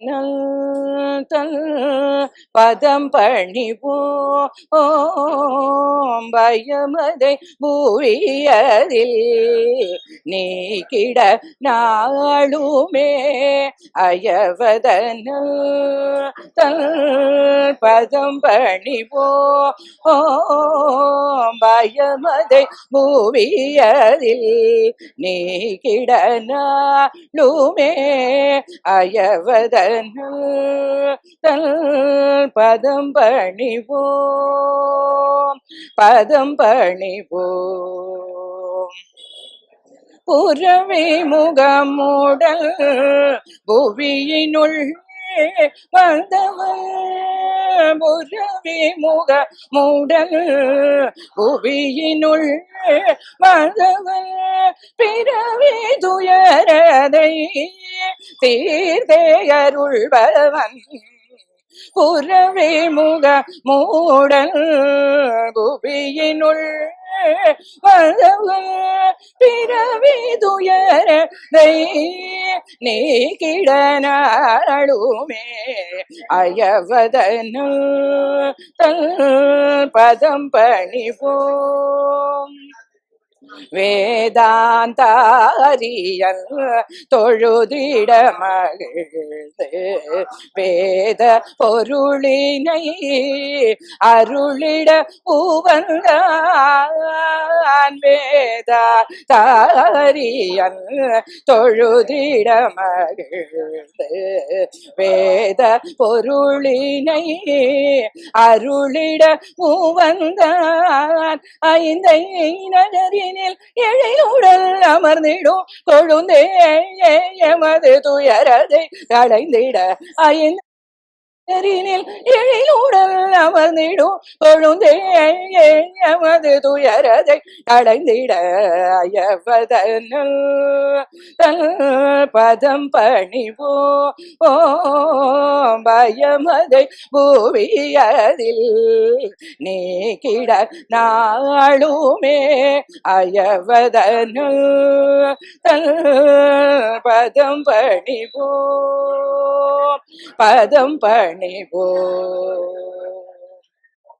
தல் பதம் பணிவோ பயமதை பூவியதில் நீக்கிட நாளுமே. அயவதன தல் பதம் பணிவோ பயமதை பூவியதில் நீ கிடனாலுமே அயவதன தல் பதம் பணிவோம் பதம் பணிவோம். புறவி முகமுடல் புவியினுள் வந்தவன் புறவே முக மூடல் புவியினுள் வந்தவன் பிறவி துயரதை தீர்த்தே பலவன். புறவே முக மூடல் புவியினுள் வந்தவன் பிறவி துயரதை நீ கிடனாளுமே அயவதனு தல் பதம் பணிவோம் வேதாந்தாரியல் தொழுதிட மகிழ்ந்து வேத பொருளினை அருளிட பூவந்தான் வேதா தாரியல் தொழுதிட மகிழ்ந்து வேத பொருளினை அருளிட மூவந்தான் ஐந்தை நகரினில் எழையுடல் அமர்ந்திடும். கொழுந்தே எமது துயரதை களைந்திட. ஐந்து நகரினில் எழிலுடல் அமர்ந்திடும். கொழுந்தே எமது துயரதை அடைந்திட அயவதனல் பதம் பணிவோ ஓ பயமதை பூவியதில் நீ கிட நாளுமே அயவதனு. பதம் பணிவோ பதம் பணிவோ